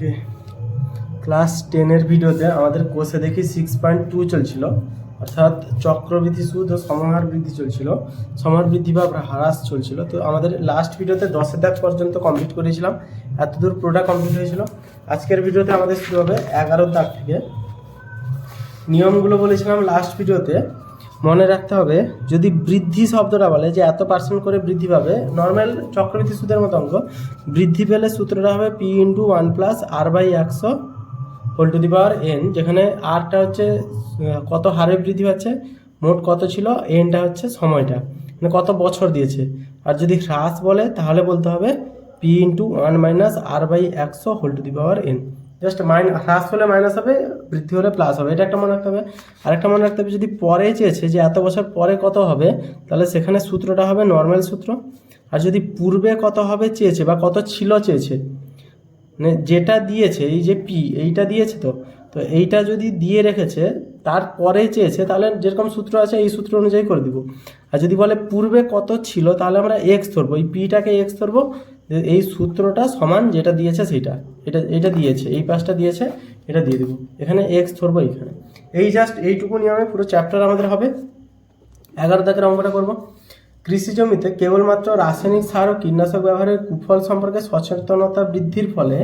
ওকে। Class টেনের ভিডিওতে আমাদের কোর্সে দেখি সিক্স পয়েন্ট টু চলছিল। অর্থাৎ চক্রবৃদ্ধি সুদ ও সমাহার বৃদ্ধি চলছিল। সমাহার বৃদ্ধি বা হ্রাস চলছিল। তো আমাদের লাস্ট ভিডিওতে দশের দাগ পর্যন্ত কমপ্লিট করেছিলাম। এতদূর পুরোটা কমপ্লিট হয়েছিল। আজকের ভিডিওতে আমাদের শুরু হবে এগারোর দাগ থেকে। নিয়মগুলো বলেছিলাম লাস্ট ভিডিওতে। মনে রাখতে হবে, যদি বৃদ্ধি শব্দটা বলে যে এত পার্সেন্ট করে বৃদ্ধি পাবে নর্মাল চক্রবৃদ্ধি সুদের মতো অঙ্ক, বৃদ্ধি পেলে সূত্রটা হবে P into one plus R by একশো whole to the power n যেখানে আরটা হচ্ছে কত হারে বৃদ্ধি পাচ্ছে, মোট কত ছিল এনটা হচ্ছে সময়টা মানে কত বছর দিয়েছে। আর যদি হ্রাস বলে, তাহলে বলতে হবে P into one minus R by একশো whole to the power n just mine হ্রাস হলে মাইনাস হবে, বৃদ্ধি হলে প্লাস হবে। এটা একটা মনে রাখতে হবে। আরেকটা মনে রাখতে হবে, যদি পরে চেয়েছে যে এত বছর পরে কত হবে, তাহলে সেখানে সূত্রটা হবে নর্মাল সূত্র। আর যদি পূর্বে কত হবে চেয়েছে বা কত ছিল চেয়েছে মানে যেটা দিয়েছে, এই যে পি এইটা দিয়েছে তো তো এইটা যদি দিয়ে রেখেছে তারপরে চেয়েছে, তাহলে যেরকম সূত্র আছে, এই সূত্র অনুযায়ী করে দিব। আর যদি বলে পূর্বে কত ছিল, তাহলে আমরা এক্স ধরবো। এই পিটাকে এক্স ধরবো এই সূত্রটা সমান যেটা দিয়েছে সেটা এটা এটা দিয়েছে, এই পাশটা দিয়েছে, এটা দিয়ে দেবো। এখানে এক্স ধরবো এইখানে। এই জাস্ট এইটুকু নিয়মে পুরো চ্যাপ্টার আমাদের হবে। এগারো দাগের অঙ্কটা করব। কৃষি জমিতে কেবলমাত্র রাসায়নিক সার ও কীটনাশক ব্যবহারের কুফল সম্পর্কে সচেতনতা বৃদ্ধির ফলে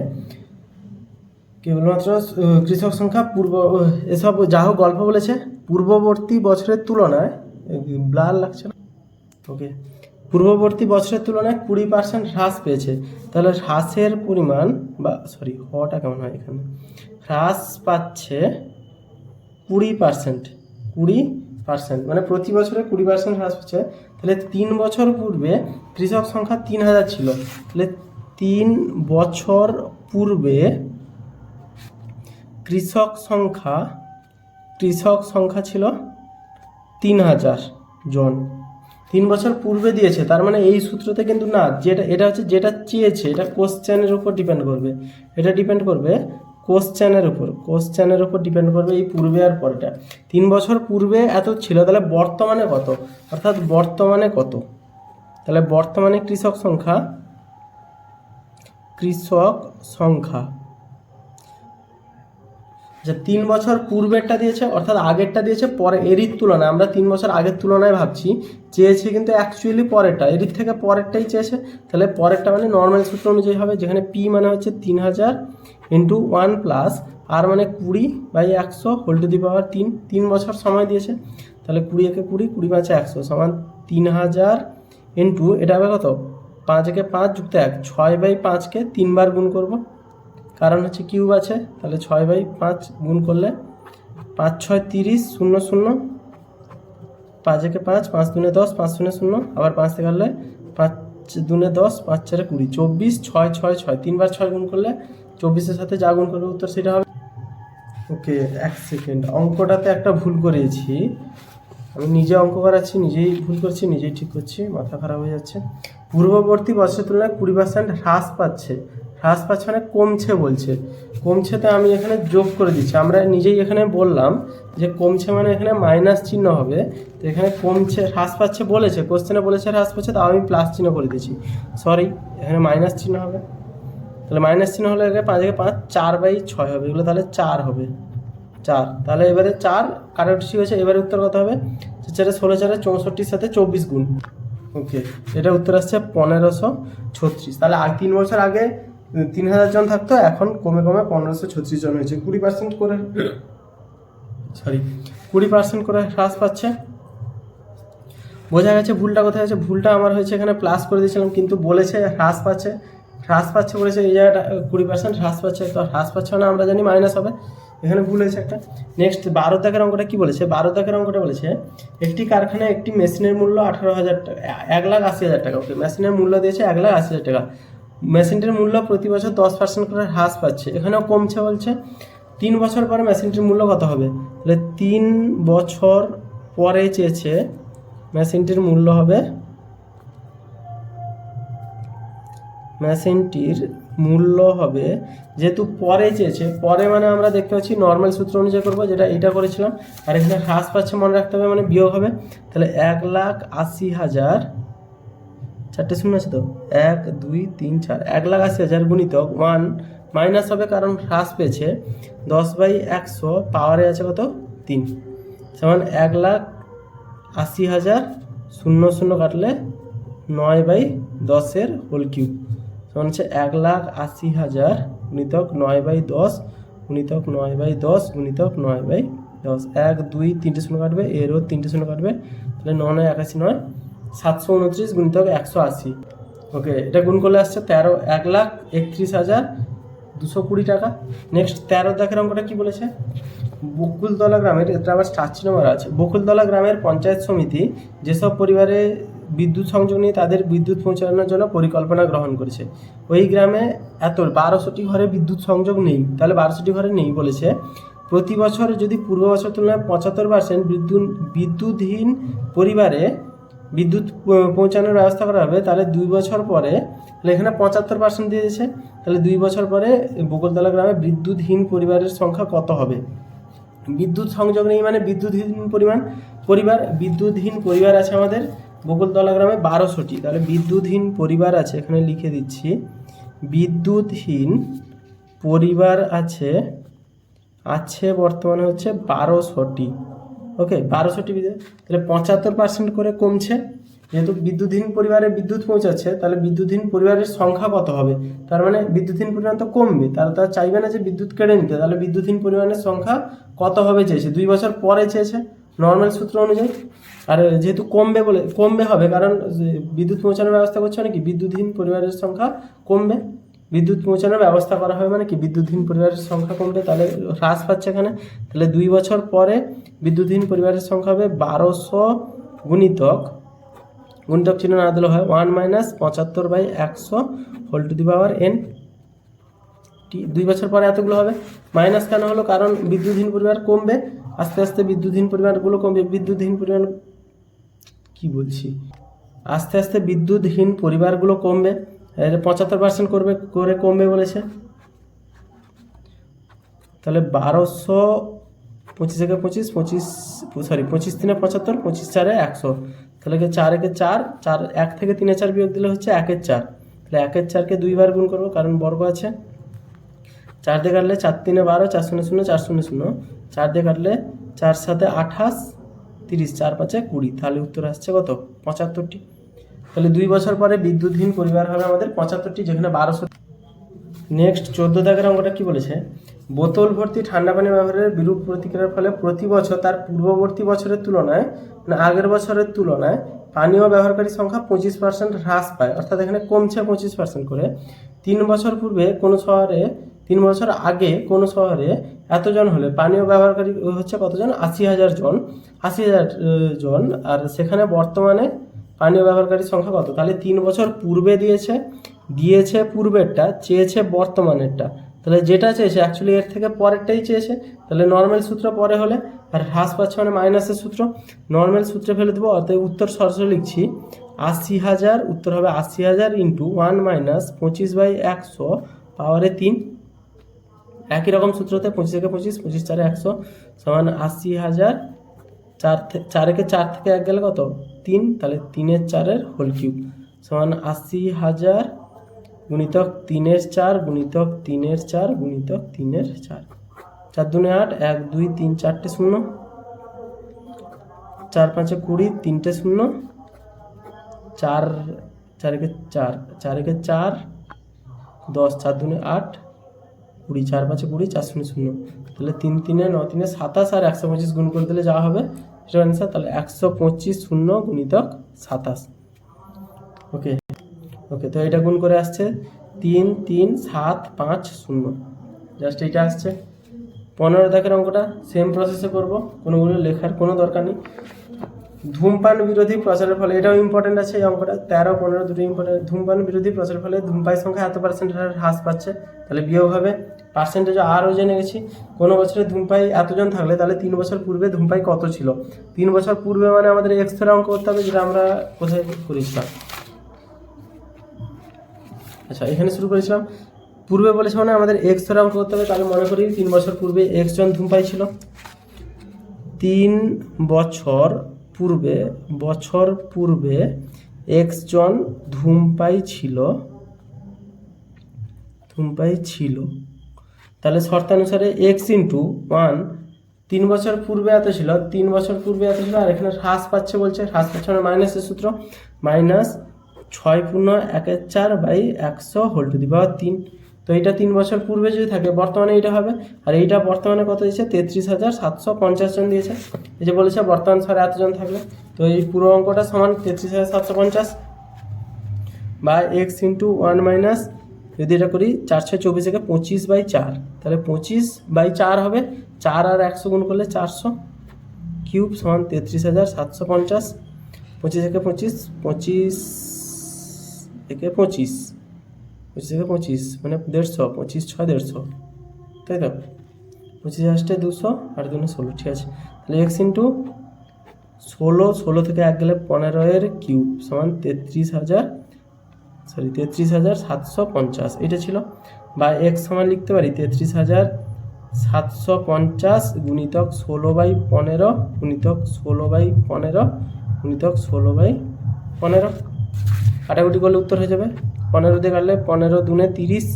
কেবলমাত্র কৃষক সংখ্যা পূর্ব এসব যা হোক গল্প বলেছে। পূর্ববর্তী বছরের তুলনায় ব্লার লাগছে না? ওকে পূর্ববর্তী বছরের তুলনায় কুড়ি পার্সেন্ট হ্রাস পেয়েছে। তাহলে হ্রাসের পরিমাণ বা সরি হওয়াটা কেমন হয় এখানে? হ্রাস পাচ্ছে কুড়ি পার্সেন্ট কুড়ি পার্সেন্ট মানে প্রতি বছরে কুড়ি পার্সেন্ট হ্রাস পাচ্ছে তাহলে তিন বছর পূর্বে কৃষক সংখ্যা তিন হাজার ছিল। তাহলে তিন বছর পূর্বে কৃষক সংখ্যা কৃষক সংখ্যা ছিল তিন হাজার জন। তিন বছর পূর্বে দিয়েছে, তার মানে এই সূত্রতে কিন্তু না, যেটা, এটা হচ্ছে যেটা চেয়েছে, এটা কোশ্চেনের উপর ডিপেন্ড করবে। এটা ডিপেন্ড করবে কোশ্চেনের উপর কোশ্চেনের উপর ডিপেন্ড করবে এই পূর্বে আর পরেটা তিন বছর পূর্বে এত ছিল, তাহলে বর্তমানে কত? অর্থাৎ বর্তমানে কত? তাহলে বর্তমানে কৃষক সংখ্যা কৃষক সংখ্যা। যে তিন বছর পূর্বেরটা দিয়েছে, অর্থাৎ আগেরটা দিয়েছে, পরে এরই তুলনায়, আমরা তিন বছর আগের তুলনায় ভাবছি, চেয়েছি কিন্তু অ্যাকচুয়ালি পরেরটা এরির থেকে পরেরটাই চেয়েছে, তাহলে পরেরটা মানে নর্মাল সূত্র অনুযায়ী হবে, যেখানে পি মানে হচ্ছে তিন হাজার ইন্টু ওয়ান প্লাস আর মানে কুড়ি বাই একশো হোল টু দি পাওয়ার তিন তিন বছর সময় দিয়েছে, তাহলে কুড়ি একে কুড়ি কুড়ি পাঁচে একশো সমান তিন হাজার ইন্টু এটা হবে কত? পাঁচ একে পাঁচ যুক্ত এক, ছয় বাই পাঁচকে তিনবার গুণ করব কারণ হচ্ছে কিউব আছে, তাহলে ছয় বাই পাঁচ গুণ করলে পাঁচ ছয় তিরিশ শূন্য শূন্য, পাঁচ একে পাঁচ পাঁচ দুনে দশ, পাঁচ শূন্য শূন্য, আবার পাঁচ থেকে পাঁচ দুনে দশ, পাঁচ চারে কুড়ি, চব্বিশ ছয় ছয় ছয়, তিনবার ছয় গুণ করলে চব্বিশের সাথে যা গুণ করবে উত্তর সেটা হবে। ওকে, এক সেকেন্ড, অঙ্কটাতে একটা ভুল করিয়েছি আমি নিজে অঙ্ক করাচ্ছি, নিজেই ভুল করছি, নিজেই ঠিক করছি, মাথা খারাপ হয়ে যাচ্ছে। পূর্ববর্তী বছরের তুলনায় কুড়ি পার্সেন্ট হ্রাস পাচ্ছে। হ্রাস পাচ্ছে মানে কমছে বলছে। কমছে তো আমি এখানে যোগ করে দিচ্ছি। আমরা নিজেই এখানে বললাম যে কমছে মানে এখানে মাইনাস চিহ্ন হবে। তো এখানে কমছে, হ্রাস পাচ্ছে বলেছে কোশ্চেনে বলেছে হ্রাস পাচ্ছে, তাও আমি প্লাস চিহ্ন করে দিচ্ছি সরি এখানে মাইনাস চিহ্ন হবে। তাহলে মাইনাস চিহ্ন হলে এখানে পাঁচ থেকে পাঁচ, চার বাই ছয় হবে। এগুলো তাহলে চার হবে। চার। তাহলে এবারে চার কারেক্ট হয়েছে? এবারে উত্তর কত হবে? চারে ষোলো, চারে চৌষট্টির সাথে চব্বিশ গুণ। ওকে এটা উত্তর আসছে পনেরোশো ছত্রিশ। তাহলে আর তিন বছর আগে তিন হাজার জন থাকতো, এখন কমে কমে পনেরোশো ছত্রিশ জন হয়েছে। কুড়ি পার্সেন্ট করে সরি কুড়ি পার্সেন্ট করে হ্রাস পাচ্ছে। বোঝা গেছে ভুলটা কোথায় আছে ভুলটা আমার হয়েছে এখানে প্লাস করে দিয়েছিলাম, কিন্তু বলেছে হ্রাস পাচ্ছে। হ্রাস পাচ্ছে বলেছে এই জায়গাটা, কুড়ি পার্সেন্ট হ্রাস পাচ্ছে। তো হ্রাস পাচ্ছে না আমরা জানি মাইনাস হবে। এখানে ভুল হয়েছে একটা। নেক্সট বারো দাগের অঙ্কটা কি বলেছে? বারো দাগের অঙ্কটা বলেছে, একটি কারখানায় একটি মেশিনের মূল্য আঠারো হাজার টাকা এক লাখ আশি হাজার টাকা। ওকে মেশিনের মূল্য দিয়েছে এক লাখ আশি হাজার টাকা। মেশিনটির মূল্য প্রতি বছর দশ পার্সেন্ট করে হ্রাস পাচ্ছে। এখানেও কমছে বলছে। তিন বছর পরে মেশিনটির মূল্য কত হবে? তাহলে তিন বছর পরে চেয়েছে মেশিনটির মূল্য হবে মেশিনটির মূল্য হবে যেহেতু পরে চেয়েছে, পরে মানে আমরা দেখতে পাচ্ছি নর্মাল সূত্র অনুযায়ী করব, যেটা এইটা করেছিলাম। আর এখানে হ্রাস পাচ্ছে মনে রাখতে হবে মানে বিয়োগ হবে। তাহলে এক লাখ আশি হাজার চারটে শূন্য আছে তো? এক, দুই, তিন, চার। এক লাখ আশি হাজার গুণিতক ওয়ান মাইনাস হবে কারণ হ্রাস পেয়েছে। দশ বাই একশো পাওয়ারে আছে কত? তিন। সমান এক লাখ আশি হাজার শূন্য শূন্য কাটলে নয় বাই দশের হোল কিউব সমান হচ্ছে এক লাখ আশি হাজার গুণিতক নয় বাই দশ গুণিতক নয় বাই দশ গুণিতক নয় বাই দশ। এক, দুই, তিনটে শূন্য কাটবে, এরও তিনটে শূন্য কাটবে। তাহলে ন নয়, একাশি নয়। সাতশো উনত্রিশ গুণিতক একশো আশি। ওকে এটা গুণ করলে আসছে তেরো, এক লাখ একত্রিশ হাজার দুশো কুড়ি টাকা। নেক্সট তেরো দাগের অঙ্কটা কী বলেছে? বকুলতলা গ্রামের, এটা আবার স্টার্চি নম্বর আছে। বকুলতলা গ্রামের পঞ্চায়েত সমিতি যেসব পরিবারে বিদ্যুৎ সংযোগ নিয়ে তাদের বিদ্যুৎ পৌঁছানোর জন্য পরিকল্পনা গ্রহণ করেছে। ওই গ্রামে এত বারোশোটি ঘরে বিদ্যুৎ সংযোগ নেই। তাহলে বারোশোটি ঘরে নেই বলেছে। প্রতি বছর যদি পূর্ব বছর তুলনায় পঁচাত্তর পার্সেন্ট বিদ্যুৎ, বিদ্যুৎহীন পরিবারে বিদ্যুৎ পৌঁছানোর ব্যবস্থা করা হবে, তাহলে দুই বছর পরে, তাহলে এখানে পঁচাত্তর পার্সেন্ট দিয়ে দিয়েছে, তাহলে দুই বছর পরে বকুলতলা গ্রামে বিদ্যুৎহীন পরিবারের সংখ্যা কত হবে? বিদ্যুৎ সংযোগ নেই মানে বিদ্যুৎহীন পরিমাণ, পরিবার, বিদ্যুৎহীন পরিবার আছে আমাদের, বকুলতলা গ্রামে বারোশোটি, তাহলে বিদ্যুৎহীন পরিবার আছে, এখানে লিখে দিচ্ছি, বিদ্যুৎহীন পরিবার আছে আছে বর্তমানে হচ্ছে বারোশোটি। ওকে বারোশোটি বিদ্যুৎ তাহলে পঁচাত্তর পার্সেন্ট করে কমছে। যেহেতু বিদ্যুৎহীন পরিবারে বিদ্যুৎ পৌঁছাচ্ছে, তাহলে বিদ্যুৎহীন পরিবারের সংখ্যা কত হবে? তার মানে বিদ্যুৎহীন পরিমাণ তো কমবে। তারা তারা চাইবে না যে বিদ্যুৎ কেড়ে নিতে। তাহলে বিদ্যুৎহীন পরিমাণের সংখ্যা কত হবে চেয়েছে? দুই বছর পরে চেয়েছে। নর্মাল সূত্র অনুযায়ী। আর যেহেতু কমবে বলে, কমবে হবে, কারণ বিদ্যুৎ পৌঁছানোর ব্যবস্থা করছে মানে কি বিদ্যুৎহীন পরিবারের সংখ্যা কমবে। বিদ্যুৎ পৌঁছানোর ব্যবস্থা করা হবে মানে কি? বিদ্যুৎহীন পরিবারের সংখ্যা কমবে, তাহলে হ্রাস পাচ্ছে এখানে। তাহলে দুই বছর পরে বিদ্যুৎহীন পরিবারের সংখ্যা হবে বারোশো গুণিতক গুণিতক চিহ্ন না দিলে হয় ওয়ান মাইনাস পঁচাত্তর বাই একশো whole to the power n. T দুই বছর পরে এতগুলো হবে। মাইনাস কেন হলো? কারণ বিদ্যুৎহীন পরিবার কমবে, আস্তে আস্তে বিদ্যুৎহীন পরিবারগুলো কমবে। বিদ্যুৎহীন পরিমাণ কি বলছি? আস্তে আস্তে বিদ্যুৎহীন পরিবারগুলো কমবে। পঁচাত্তর পার্সেন্ট করবে, করে কমবে বলেছে। তাহলে বারোশো পঁচিশ একে পঁচিশ পঁচিশ সরি পঁচিশ তিনে পঁচাত্তর, পঁচিশ চারে একশো। তাহলে কি চার একে চার চার, এক থেকে তিনে চার বিয়োগ দিলে হচ্ছে একের চার। তাহলে একের চারকে দুইবার গুণ করব, কারণ বর্গ আছে। চার দিয়ে কাটলে চার তিনে বারো, চার শূন্য শূন্য, চার শূন্য শূন্য। চার দিয়ে কাটলে চার সাথে আঠাশ, তিরিশ, চার পাঁচে কুড়ি। তাহলে উত্তর আসছে কত? পঁচাত্তরটি। তাহলে দুই বছর পরে বিদ্যুৎহীন পরিবার হবে আমাদের পঁচাত্তরটি, যেখানে বারোশো। নেক্সট চোদ্দ দাগের অঙ্কটা কি বলেছে? বোতল ভর্তি ঠান্ডা পানি ব্যবহারের বিরূপ প্রতিক্রিয়ার ফলে প্রতি বছর তার পূর্ববর্তী বছরের তুলনায় মানে আগের বছরের তুলনায় পানীয় ব্যবহারকারী সংখ্যা পঁচিশ পার্সেন্ট হ্রাস পায়। অর্থাৎ এখানে কমছে পঁচিশ পার্সেন্ট করে। তিন বছর পূর্বে কোনো শহরে, তিন বছর আগে কোনো শহরে এতজন হলে পানীয় ব্যবহারকারী হচ্ছে কতজন? আশি হাজার জন। আশি হাজার জন। আর সেখানে বর্তমানে পানীয় ব্যবহারকারীর সংখ্যা কত? তাহলে তিন বছর পূর্বে দিয়েছে দিয়েছে পূর্বেরটা, চেয়েছে বর্তমানেরটা। তাহলে যেটা চেয়েছে অ্যাকচুয়ালি এর থেকে পরেরটাই চেয়েছে। তাহলে নর্মাল সূত্র পরে হলে, আর হ্রাস পাচ্ছে মানে মাইনাসের সূত্র। নর্মাল সূত্রে ফেলে দেবো, অতএব উত্তর সরাসরি লিখছি। আশি হাজার, উত্তর হবে আশি হাজার ইন্টু ওয়ান মাইনাস পঁচিশ বাই একশো পাওয়ারে তিন। একই রকম সূত্রতে পঁচিশ থেকে পঁচিশ পঁচিশ চারে একশো সমান আশি হাজার, চার থে- চারেকে চার থেকে এক গেলে কত? তিন, তাহলে তিনের চারের হোল কিউব সমান আশি হাজার গুণিতক তিনের চার, গুণিতক তিনের চার, গুণিতক তিনের চার। চার দুনে আট, এক, দুই, তিন, চারটে শূন্য। চার পাঁচে কুড়ি, তিনটে শূন্য। চার চারেকে চার চারেকে চার, দশ, চার দুনে আট, কুড়ি, চার পাঁচে কুড়ি, চার শূন্য শূন্য। তাহলে তিন, তিনে ন, তিনে সাতাশ আর একশো পঁচিশ গুণ করে দিলে যা হবে সেটা অ্যান্সার তাহলে একশো পঁচিশ শূন্য গুণিতক সাতাশ। ওকে ওকে, তো এটা গুণ করে আসছে তিন তিন, সাত, পাঁচ, শূন্য। জাস্ট এইটা আসছে। পনেরো দাগের অঙ্কটা সেম প্রসেসে করব, কোনোগুলো লেখার কোনো দরকার নেই। ধূমপান বিরোধী প্রচারের ফলে, এটাও ইম্পর্টেন্ট আছে এই অঙ্কটা, তেরো, পনেরো দুটো ইম্পর্টেন্ট ধূমপান বিরোধী প্রচারের ফলে ধূমপাই সংখ্যা এত পার্সেন্ট হ্রাস পাচ্ছে, তাহলে বিয়োগ হবে পার্সেন্টেজ আরও জেনে গেছি। কোনো বছরে ধূমপাই এতজন থাকলে তাহলে তিন বছর পূর্বে ধূমপাই কত ছিল? তিন বছর পূর্বে মানে আমাদের এক্সের অঙ্ক করতে হবে যেটা আমরা কোথায় করেছিলাম? আচ্ছা এখানে শুরু করেছিলাম। পূর্বে বলেছে মানে আমাদের এক্স অঙ্ক করতে হবে, তাহলে মনে করি তিন বছর পূর্বে এক্স জন ধূমপাই ছিল। তিন বছর পূর্বে বছর পূর্বে এক্স জন ধূমপাই ছিল। ধূমপাই ছিল। তাহলে শর্তানুসারে এক্স ইন্টু ওয়ান তিন বছর পূর্বে এত ছিল, তিন বছর পূর্বে এত ছিল, আর এখানে হ্রাস পাচ্ছে বলছে, হ্রাস পাচ্ছে মানে মাইনাসের সূত্র মাইনাস ছয় পূর্ণ একের চার বাই একশো হোল টু দি পাওয়ার তিন। তো এটা তিন বছর পূর্বে যদি থাকে, বর্তমানে এটা হবে, আর এইটা বর্তমানে কত দিয়েছে? তেত্রিশ হাজার সাতশো পঞ্চাশ জন দিয়েছে। এই যে বলেছে, বর্তমান সারে এতজন থাকবে তো এই পুরো অঙ্কটা সমান তেত্রিশ হাজার সাতশো পঞ্চাশ বা এক্স ইন্টু ওয়ান মাইনাস যদি এটা করি, চারশো চব্বিশ থেকে পঁচিশ বাই চার। তাহলে পঁচিশ বাই চার হবে, চার আর একশো গুণ করলে চারশো। কিউব সমান তেত্রিশ হাজার সাতশো পঞ্চাশ। পঁচিশ থেকে পঁচিশ পঁচিশ থেকে পঁচিশ পঁচিশ থেকে পঁচিশ মানে দেড়শো, পঁচিশ ছয় দেড়শো। তাই তো? পঁচিশ হাজারটা দুশো আর দুটো ষোলো, ঠিক আছে। তাহলে এক্স ইন্টু ষোলো ষোলো থেকে এক গেলে পনেরো এর কিউব সমান তেত্রিশ হাজার সরি তেত্রিশ হাজার সাতশো পঞ্চাশ। এটা ছিল। বা এক্স সমান লিখতে পারি তেত্রিশ হাজার সাতশো পঞ্চাশ গুণিতক ষোলো বাই পনেরো গুণিতক ষোলো বাই পনেরো গুণিতক ষোলো বাই পনেরো। কাটাকুটি করলে উত্তর হয়ে যাবে। পনেরো দিয়ে কাটলে পনেরো দুনে তিরিশ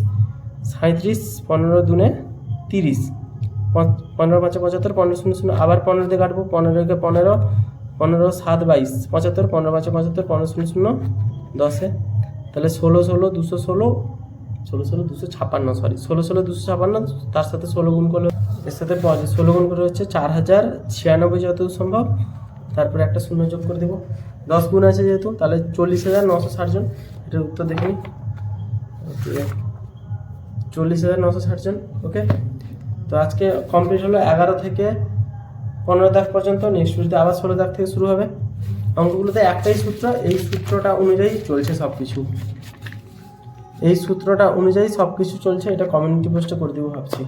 সাঁত্রিশ পনেরো দুনে তিরিশ। পনেরো পাঁচে পঁচাত্তর, পনেরো শূন্য শূন্য, আবার পনেরো দিয়ে কাটবো পনেরোকে পনেরো পনেরো সাত বাইশ, পঁচাত্তর, পনেরো পাঁচে পঁচাত্তর, পনেরো শূন্য শূন্য দশে। তাহলে ষোলো ষোলো, দুশো ষোলো ষোলো ষোলো দুশো ছাপান্ন সরি ষোলো ষোলো দুশো ছাপান্ন, তার সাথে ষোলো গুণ করলে, এর সাথে ষোলো গুণ করে হচ্ছে চার হাজার ছিয়ানব্বই যতদূর সম্ভব। তারপরে একটা শূন্য যোগ করে দেবো। দশ গুণ আছে যেহেতু, তাহলে চল্লিশ হাজার নশো ষাট জন। এটার উত্তর দেখে চল্লিশ হাজার নশো ষাট জন, ওকে? তো আজকে কমপ্লিট হলো এগারো থেকে পনেরো দাগ পর্যন্ত নেক্সট উইকতে আবার ষোলো দাগ থেকে শুরু হবে। অঙ্কগুলোতে একটাই সূত্র, এই সূত্রটা অনুযায়ী চলছে সব কিছু এই সূত্রটা অনুযায়ী সব কিছু চলছে এটা কমিউনিটি পোস্টে করে দেবো ভাবছি।